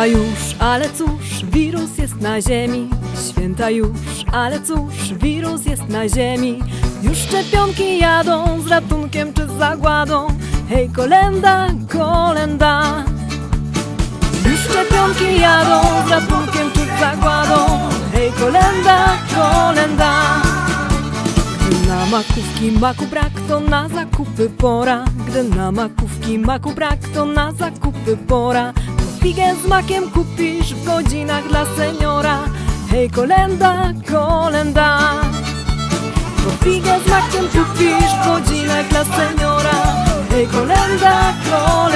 Święta już, ale cóż, wirus jest na ziemi. Święta już, ale cóż, wirus jest na ziemi. Już szczepionki jadą z ratunkiem czy z zagładą. Hej, kolenda, kolenda. Już szczepionki jadą z ratunkiem czy z zagładą. Hej, kolenda, kolenda. Gdy na makówki maku brak, to na zakupy pora. Gdy na makówki maku brak, to na zakupy pora. Figę z makiem kupisz w godzinach dla seniora. Hej, kolenda, kolenda. Bo figę z makiem kupisz w godzinach dla seniora. Hej, kolenda, kolenda.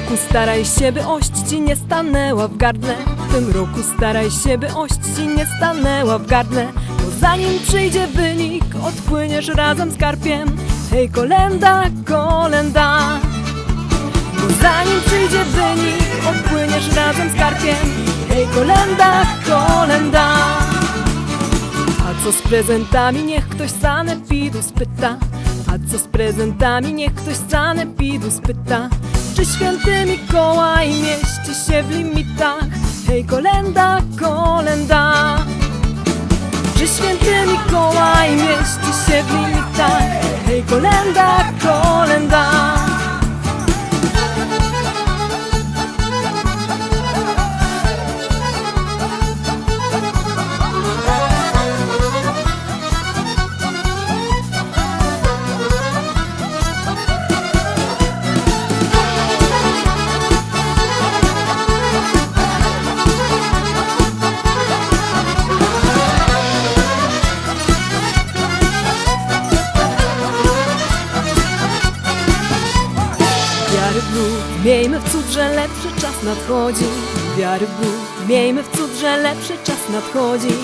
Roku staraj się, by ość ci nie stanęła w gardle. W tym roku staraj się, by ość ci nie stanęła w gardle. Bo zanim przyjdzie wynik, odpłyniesz razem z karpiem. Hej, kolenda, kolenda. Bo zanim przyjdzie wynik, odpłyniesz razem z karpiem. Hej, kolenda, kolenda. A co z prezentami, niech ktoś sanepidu spyta A co z prezentami, niech ktoś sanepidu spyta Czy święty Mikołaj mieści się w limitach? Hej, kolenda, kolenda Czy święty Mikołaj mieści się w limitach? Hej, kolenda, kolenda Bóg, miejmy w cud, że lepszy czas nadchodzi. Wiary w Bóg, miejmy w cud, że lepszy czas nadchodzi.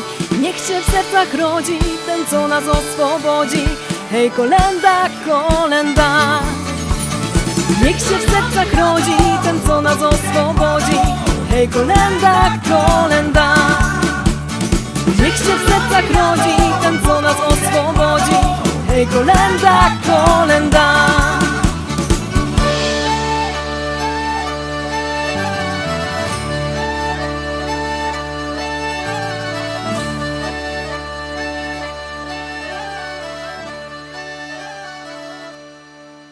Niech się w sercach rodzi ten, co nas oswobodzi. Hej, kolenda, kolenda. Niech się w sercach rodzi ten, co nas oswobodzi. Hej, kolenda, kolenda. Niech się w sercach rodzi ten, co nas oswobodzi. Hej, kolenda, kolenda